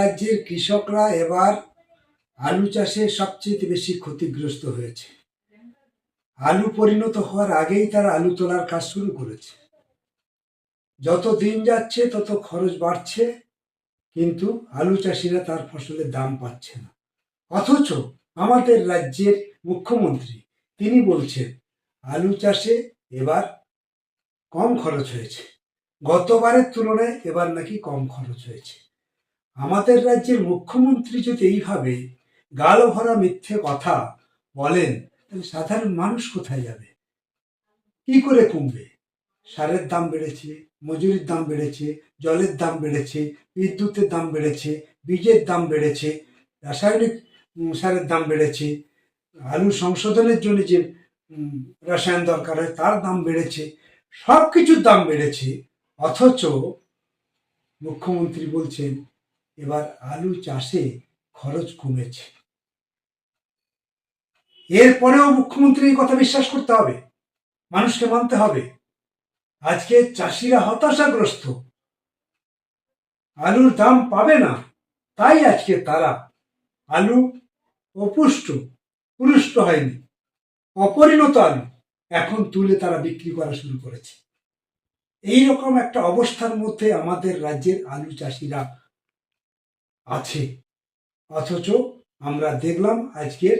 রাজ্যের কৃষকরা এবার আলু চাষে সবচেয়ে বেশি ক্ষতিগ্রস্ত হয়েছে। আলু পরিণত হওয়ার আগেই তারা আলু তোলার কাজ শুরু করেছে। যত দিন যাচ্ছে, তত খরচ বাড়ছে, কিন্তু আলু চাষিরা তার ফসলের দাম পাচ্ছে না। অথচ আমাদের রাজ্যের মুখ্যমন্ত্রী, তিনি বলছেন, আলু চাষে এবার কম খরচ হয়েছে। গতবারের তুলনায় এবার নাকি কম খরচ হয়েছে। আমাদের রাজ্যের মুখ্যমন্ত্রী যদি এইভাবে গাল ভরা মিথ্যে কথা বলেন, তাহলে সাধারণ মানুষ কোথায় যাবে? কি করে কমবে? সারের দাম বেড়েছে, মজুরির দাম বেড়েছে, জলের দাম বেড়েছে, বিদ্যুতের দাম বেড়েছে, বীজের দাম বেড়েছে, রাসায়নিক সারের দাম বেড়েছে, আলু সংশোধনের জন্য যে রসায়ন দরকার হয়, তার দাম বেড়েছে সব কিছুর দাম বেড়েছে, অথচ মুখ্যমন্ত্রী বলছেন এবার আলু চাষে খরচ কমেছে। এরপরেও মুখ্যমন্ত্রী কথা বিশ্বাস করতে হবে। মানুষকে মানতে হবে। আজকে চাষিরা হতাশাগ্রস্ত। আলুর দাম পাবে না, তাই আজকে তারা আলু অপুষ্ট, পুরুষ্ট হয়নি। অপরিণত আলু এখন তুলে তারা বিক্রি করা শুরু করেছে। এই রকম একটা অবস্থার মধ্যে আমাদের রাজ্যের আলু চাষিরা আছে। অথচ আমরা দেখলাম আজকের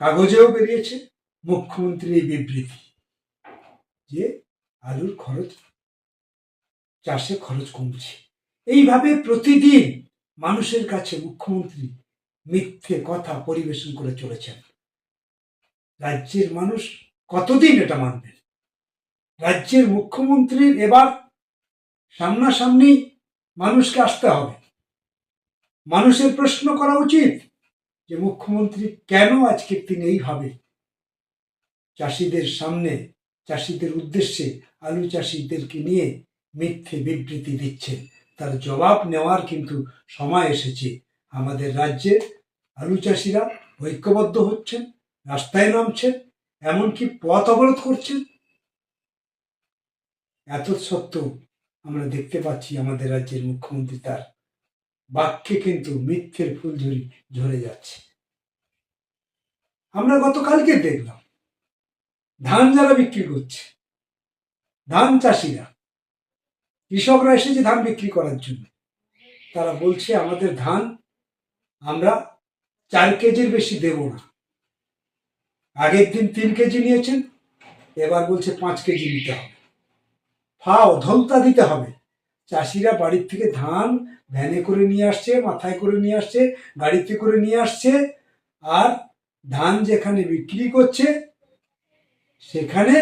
কাগজেও বেরিয়েছে মুখ্যমন্ত্রীর এই বিবৃতি যে আলুর খরচ, চাষে খরচ কমছে। এইভাবে প্রতিদিন মানুষের কাছে মুখ্যমন্ত্রী মিথ্যে কথা পরিবেশন করে চলেছেন। রাজ্যের মানুষ কতদিন এটা মানবেন রাজ্যের মুখ্যমন্ত্রীর এবার সামনাসামনি মানুষকে আসতে হবে। মানুষের প্রশ্ন করা উচিত যে মুখ্যমন্ত্রী কেন আজকে তিনি এইভাবে? চাষিদের সামনে, চাষিদের উদ্দেশ্যে আলু চাষিদেরকে নিয়ে মিথ্যে বিবৃতি দিচ্ছেন তার জবাব নেওয়ার কিন্তু সময় এসেছে। আমাদের রাজ্যের আলু চাষিরা ঐক্যবদ্ধ হচ্ছেন, রাস্তায় নামছেন, এমনকি পথ অবরোধ করছেন। এত সত্ত্বেও আমরা দেখতে পাচ্ছি আমাদের রাজ্যের মুখ্যমন্ত্রী তার বাক্যে কিন্তু মিথ্যের ফুলঝুরি ঝরে যাচ্ছে। আমরা গতকালকে দেখলাম, ধান যারা বিক্রি করছে, ধান চাষিরা, কৃষকরা এসেছে ধান বিক্রি করার জন্য। তারা বলছে, আমাদের ধান আমরা চার কেজির বেশি দেব না। আগের দিন তিন কেজি নিয়েছেন, এবার বলছে পাঁচ কেজি নিতে হবে। ফাও, ধলতা দিতে হবে। চাষিরা বাড়ির থেকে ধান ভ্যানে করে নিয়ে আসছে, মাথায় করে নিয়ে আসছে, গাড়িতে করে নিয়ে আসছে, আর ধান যেখানে বিক্রি করছে, সেখানে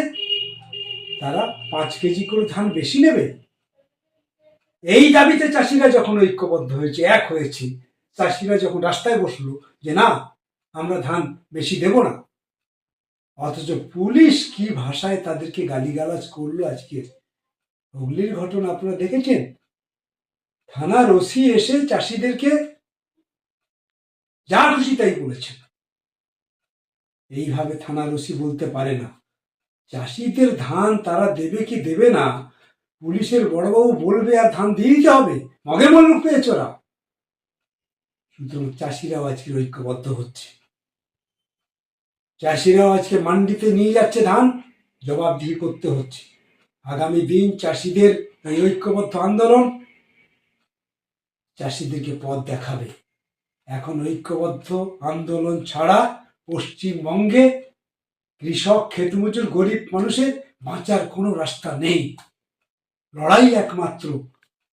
তারা পাঁচ কেজি করে ধান বেশি নেবে। এই দাবিতে চাষিরা যখন ঐক্যবদ্ধ হয়েছে, এক হয়েছে, চাষিরা যখন রাস্তায় বসল যে না, আমরা ধান বেশি দেব না, অথচ পুলিশ কি ভাষায় তাদেরকে গালিগালাজ করল আজকে? হুগলির ঘটনা আপনারা দেখেছেন? থানার ওসি এসে চাষিদেরকে যা খুশি তাই বলেছেন এইভাবে থানার ওসি বলতে পারে না। চাষিদের ধান তারা দেবে কি দেবে না, পুলিশের বড়বাবু বলবে আর ধান দিয়ে হবে। মগে মল্লুক পেয়েছ ওরা সুতরাং চাষিরাও আজকে ঐক্যবদ্ধ হচ্ছে। চাষিরাও আজকে মান্ডিতে নিয়ে যাচ্ছে ধান, জবাবদিহি করতে হচ্ছে। আগামী দিন চাষিদের এই ঐক্যবদ্ধ আন্দোলন চাষিদেরকে পথ দেখাবে। এখন ঐক্যবদ্ধ আন্দোলন ছাড়া পশ্চিমবঙ্গে কৃষক ক্ষেতমজুর গরিব মানুষের বাঁচার কোনো রাস্তা নেই। লড়াই একমাত্র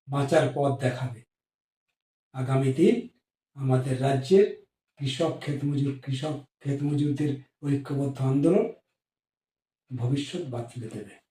বাঁচার পথ দেখাবে। আগামী দিন আমাদের রাজ্যের কৃষক ক্ষেতমজুর কৃষক ক্ষেতমজুরদের ঐক্যবদ্ধ আন্দোলন ভবিষ্যৎ বাতলে দেবে।